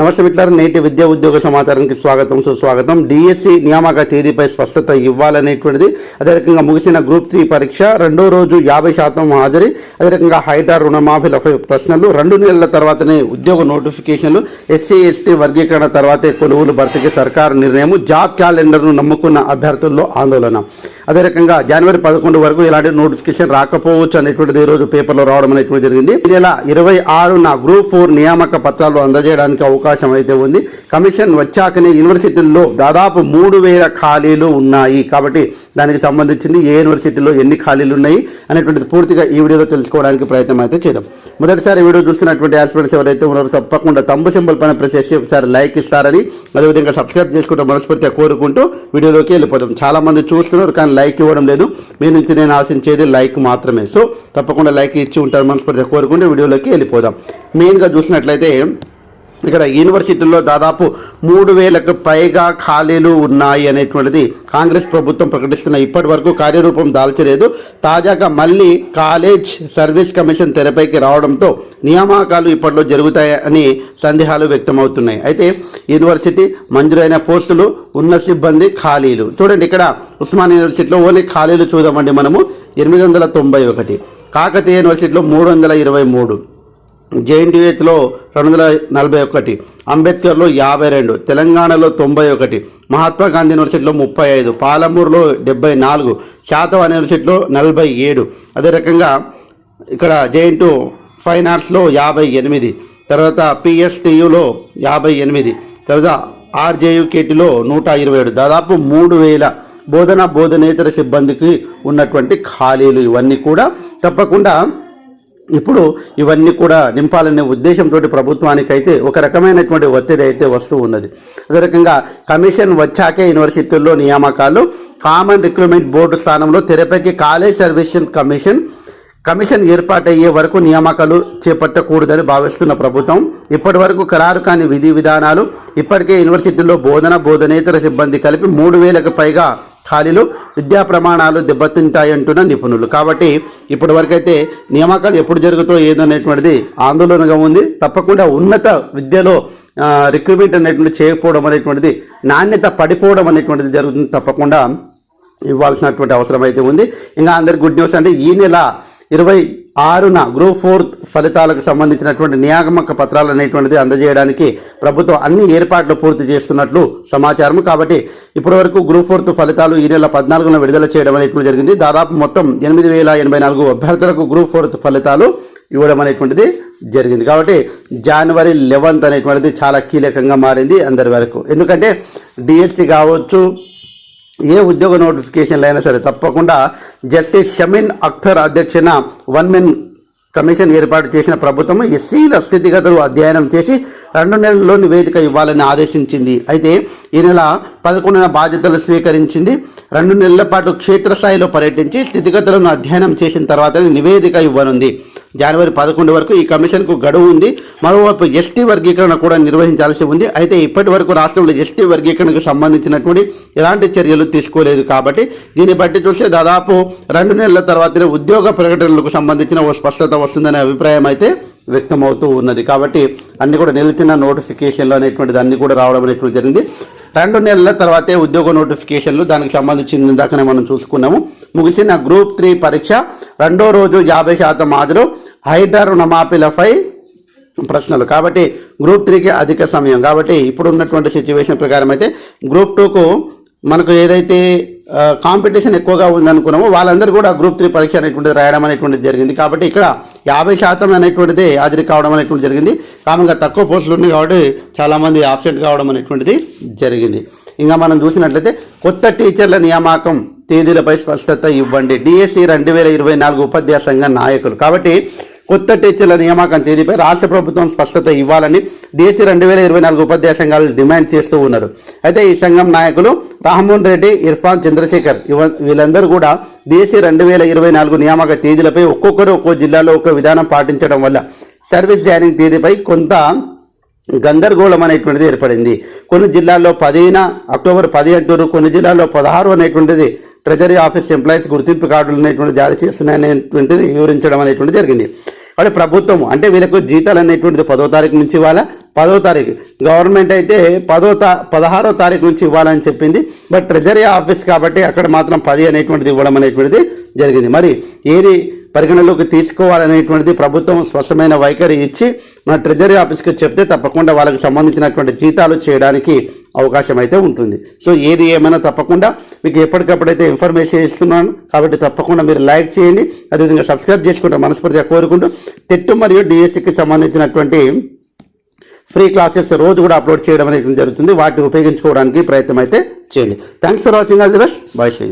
నమస్తే మిత్రులారా నేటి విద్యా ఉద్యోగ సమాచారానికి స్వాగతం సుస్వాగతం. డిఎస్సి నియామక తేదీపై స్పష్టత ఇవ్వాలనేటువంటిది అదే రకంగా ముగిసిన గ్రూప్ త్రీ పరీక్ష రెండో రోజు యాభై శాతం హాజరీ అదే రకంగా హైటా రుణమాఫీల ప్రశ్నలు రెండు నెలల తర్వాతనే ఉద్యోగ నోటిఫికేషన్లు ఎస్సీ ఎస్టీ వర్గీకరణ తర్వాతే కొలువులు భర్తీకి సర్కారు నిర్ణయం జాబ్ క్యాలెండర్ను నమ్ముకున్న అభ్యర్థుల్లో ఆందోళన. అదే రకంగా జనవరి పదకొండు వరకు ఇలాంటి నోటిఫికేషన్ రాకపోవచ్చు అనేటువంటిది ఈరోజు రోజు పేపర్లో రావడం అనేటువంటి జరిగింది. ఈ నెల ఇరవై ఆరున గ్రూప్ ఫోర్ నియామక పత్రాలు అందజేయడానికి అవకాశం అయితే ఉంది. కమిషన్ వచ్చాకనే యూనివర్సిటీల్లో దాదాపు మూడు వేల ఖాళీలు ఉన్నాయి. కాబట్టి దానికి సంబంధించింది ఏ యూనివర్సిటీలో ఎన్ని ఖాళీలు ఉన్నాయి అనేటువంటిది పూర్తిగా ఈ వీడియోలో తెలుసుకోవడానికి ప్రయత్నం అయితే చేద్దాం. మొదటిసారి వీడియో చూస్తున్నటువంటి ఆస్పిరెంట్స్ ఎవరైతే ఉన్నారో తప్పకుండా తమ్ము సింబల్ పైన ప్రెస్ చేసి ఒకసారి లైక్ ఇస్తారని అదేవిధంగా సబ్స్క్రైబ్ చేసుకుంటూ మనస్ఫూర్తిగా కోరుకుంటూ వీడియోలోకి వెళ్ళిపోదాం. చాలామంది చూస్తున్నారు కానీ లైక్ ఇవ్వడం లేదు. మీ నుంచి నేను ఆశించేది లైక్ మాత్రమే. సో తప్పకుండా లైక్ ఇచ్చి ఉంటారు. మనస్ఫూర్తిగా కోరుకుంటూ వీడియోలోకి వెళ్ళిపోదాం. మెయిన్గా చూసినట్లయితే ఇక్కడ యూనివర్సిటీల్లో దాదాపు మూడు వేలకు పైగా ఖాళీలు ఉన్నాయి అనేటువంటిది కాంగ్రెస్ ప్రభుత్వం ప్రకటిస్తున్న ఇప్పటి వరకు కార్యరూపం దాల్చలేదు. తాజాగా మళ్ళీ కాలేజ్ సర్వీస్ కమిషన్ తెరపైకి రావడంతో నియామకాలు ఇప్పట్లో జరుగుతాయని సందేహాలు వ్యక్తమవుతున్నాయి. అయితే యూనివర్సిటీ మంజూరైన పోస్టులు ఉన్న సిబ్బంది ఖాళీలు. చూడండి ఇక్కడ ఉస్మాన్ యూనివర్సిటీలో ఓన్లీ ఖాళీలు చూద్దామండి మనము. ఎనిమిది వందల తొంభై ఒకటి. కాకతీయ యూనివర్సిటీలో మూడు వందల ఇరవై మూడు. జేఎన్టీహెచ్లో రెండు వందల నలభై ఒకటి అంబేద్కర్లో యాభై రెండు తెలంగాణలో తొంభై ఒకటి మహాత్మా గాంధీ యూనివర్సిటీలో ముప్పై ఐదు పాలమూరులో డెబ్బై నాలుగు శాతవాన్ యూనివర్సిటీలో నలభై ఏడు అదే రకంగా ఇక్కడ జేఎన్టు ఫైన్ ఆర్ట్స్లో యాభై ఎనిమిది తర్వాత పిఎస్టియులో యాభై ఎనిమిది తర్వాత ఆర్జేయుకేటీలో నూట ఇరవై ఏడు దాదాపు మూడు వేల బోధన బోధనేతర సిబ్బందికి ఉన్నటువంటి ఖాళీలు ఇవన్నీ కూడా తప్పకుండా ఇప్పుడు ఇవన్నీ కూడా నింపాలనే ఉద్దేశంతో ప్రభుత్వానికైతే ఒక రకమైనటువంటి ఒత్తిడి అయితే వస్తూ ఉన్నది. అదే రకంగా కమిషన్ వచ్చాకే యూనివర్సిటీల్లో నియామకాలు కామన్ రిక్రూట్మెంట్ బోర్డు స్థానంలో తెరపైకి కాలేజ్ సర్వీషన్ కమిషన్ కమిషన్ ఏర్పాటయ్యే వరకు నియామకాలు చేపట్టకూడదని భావిస్తున్న ప్రభుత్వం ఇప్పటి వరకు ఖరారు కాని విధి విధానాలు ఇప్పటికే యూనివర్సిటీల్లో బోధన బోధనేతర సిబ్బంది కలిపి మూడు వేలకు పైగా ఖాళీలు విద్యా ప్రమాణాలు దెబ్బతింటాయంటున్న నిపుణులు. కాబట్టి ఇప్పటి వరకైతే నియామకాలు ఎప్పుడు జరుగుతాయో ఏదనేటువంటిది ఆందోళనగా ఉంది. తప్పకుండా ఉన్నత విద్యలో రిక్రూట్మెంట్ అనేటువంటి చేయకపోవడం అనేటువంటిది నాణ్యత పడిపోవడం అనేటువంటిది జరుగుతుంది. తప్పకుండా ఇవ్వాల్సినటువంటి అవసరం అయితే ఉంది. ఇంకా అందరికి గుడ్ న్యూస్ అంటే ఈ నెల ఇరవై ఆరున గ్రూప్ ఫోర్ ఫలితాలకు సంబంధించినటువంటి నియామక పత్రాలు అనేటువంటిది అందజేయడానికి ప్రభుత్వం అన్ని ఏర్పాట్లు పూర్తి చేస్తున్నట్లు సమాచారం కాబట్టి ఇప్పటివరకు గ్రూప్ ఫోర్త్ ఫలితాలు ఈ నెల పద్నాలుగున విడుదల చేయడం అనేటువంటి జరిగింది. దాదాపు మొత్తం ఎనిమిది వేల ఎనభై నాలుగు అభ్యర్థులకు గ్రూప్ ఫోర్త్ ఫలితాలు ఇవ్వడం అనేటువంటిది జరిగింది. కాబట్టి జనవరి లెవెన్త్ అనేటువంటిది చాలా కీలకంగా మారింది అందరి వరకు. ఎందుకంటే డిఎస్సి కావచ్చు ఏ ఉద్యోగ నోటిఫికేషన్లు అయినా సరే తప్పకుండా జస్టిస్ షమీన్ అఖ్తర్ అధ్యక్షన వన్ మెన్ కమిషన్ ఏర్పాటు చేసిన ప్రభుత్వం ఎస్సీల స్థితిగతులు అధ్యయనం చేసి రెండు నెలల్లో నివేదిక ఇవ్వాలని ఆదేశించింది. అయితే ఈ నెల పదకొండున బాధ్యతలు స్వీకరించింది. రెండు నెలల పాటు క్షేత్రస్థాయిలో పర్యటించి స్థితిగతులను అధ్యయనం చేసిన తర్వాత నివేదిక ఇవ్వనుంది. జనవరి పదకొండు వరకు ఈ కమిషన్కు గడువు ఉంది. మరోవైపు ఎస్టీ వర్గీకరణ కూడా నిర్వహించాల్సి ఉంది. అయితే ఇప్పటి వరకు రాష్ట్రంలో ఎస్టీ వర్గీకరణకు సంబంధించినటువంటి ఎలాంటి చర్యలు తీసుకోలేదు కాబట్టి దీన్ని బట్టి చూస్తే దాదాపు రెండు నెలల తర్వాతనే ఉద్యోగ ప్రకటనలకు సంబంధించిన ఓ స్పష్టత వస్తుందనే అభిప్రాయం అయితే వ్యక్తమవుతూ ఉన్నది. కాబట్టి అన్ని కూడా నిలిచిన నోటిఫికేషన్లు అనేటువంటిది అన్ని కూడా రావడం అనేటువంటి జరిగింది. రెండు నెలల తర్వాతే ఉద్యోగ నోటిఫికేషన్లు దానికి సంబంధించిన ఇందాకనే మనం చూసుకున్నాము. ముగిసిన గ్రూప్ త్రీ పరీక్ష రెండో రోజు యాభై శాతం హాజరు హైడర్ రుణమాఫీలపై ప్రశ్నలు. కాబట్టి గ్రూప్ త్రీకి అధిక సమయం. కాబట్టి ఇప్పుడు ఉన్నటువంటి సిచ్యువేషన్ ప్రకారం అయితే గ్రూప్ టూకు మనకు ఏదైతే కాంపిటీషన్ ఎక్కువగా ఉందనుకున్నామో వాళ్ళందరూ కూడా గ్రూప్ త్రీ పరీక్ష అనేటువంటిది రాయడం అనేటువంటిది జరిగింది. కాబట్టి ఇక్కడ యాభై శాతం అనేటువంటిది హాజరు కావడం అనేటువంటి జరిగింది. కామంగా తక్కువ పోస్టులు ఉన్నాయి కాబట్టి చాలామంది ఆబ్సెంట్ కావడం అనేటువంటిది జరిగింది. ఇంకా మనం చూసినట్లయితే కొత్త టీచర్ల నియామకం తేదీలపై స్పష్టత ఇవ్వండి. డిఎస్సి రెండు వేల ఇరవై నాలుగు ఉపాధ్యాయ సంఘ నాయకులు. కాబట్టి కొత్త టీచర్ల నియామకం తేదీపై రాష్ట్ర ప్రభుత్వం స్పష్టత ఇవ్వాలని డిఎస్సి రెండు వేల ఇరవై నాలుగు ఉపాధ్యాయ సంఘాలు డిమాండ్ చేస్తూ ఉన్నారు. అయితే ఈ సంఘం నాయకులు రామ్మోహన్ రెడ్డి ఇర్ఫాన్ చంద్రశేఖర్ వీళ్ళందరూ కూడా డిఎస్సి రెండు వేల ఇరవై నాలుగు నియామక తేదీలపై ఒక్కొక్కరు ఒక్కో జిల్లాలో ఒక్కో విధానం పాటించడం వల్ల సర్వీస్ జాయినింగ్ తేదీపై కొంత గందరగోళం అనేటువంటిది ఏర్పడింది. కొన్ని జిల్లాల్లో పదిహేన అక్టోబర్ పది అంటారు కొన్ని జిల్లాల్లో పదహారు అనేటువంటిది ట్రెజరీ ఆఫీస్ ఎంప్లాయీస్ గుర్తింపు కార్డులు అనేటువంటి జారీ చేస్తున్నాయనేటువంటిది వివరించడం అనేటువంటి జరిగింది. కాబట్టి ప్రభుత్వం అంటే వీళ్ళకు జీతాలు అనేటువంటిది పదో తారీఖు నుంచి ఇవ్వాలా? పదో తారీఖు. గవర్నమెంట్ అయితే పదో తా పదహారో తారీఖు నుంచి ఇవ్వాలని చెప్పింది. బట్ ట్రెజరీ ఆఫీస్ కాబట్టి అక్కడ మాత్రం పది అనేటువంటిది ఇవ్వడం అనేటువంటిది జరిగింది. మరి ఏది పరిగణలోకి తీసుకోవాలనేటువంటిది ప్రభుత్వం స్పష్టమైన వైఖరి ఇచ్చి మన ట్రెజరీ ఆఫీస్కి చెప్తే తప్పకుండా వాళ్ళకి సంబంధించినటువంటి జీతాలు చేయడానికి అవకాశం అయితే ఉంటుంది. సో ఏది ఏమైనా తప్పకుండా మీకు ఎప్పటికప్పుడైతే ఇన్ఫర్మేషన్ ఇస్తున్నాను కాబట్టి తప్పకుండా మీరు లైక్ చేయండి అదేవిధంగా సబ్స్క్రైబ్ చేసుకుంటే మనస్ఫూర్తిగా కోరుకుంటూ టెట్ మరియు డిఎస్సికి సంబంధించినటువంటి ఫ్రీ క్లాసెస్ రోజు కూడా అప్లోడ్ చేయడం అనేది జరుగుతుంది. వాటిని ఉపయోగించుకోవడానికి ప్రయత్నం అయితే చేయండి thanks for watching all the best bye see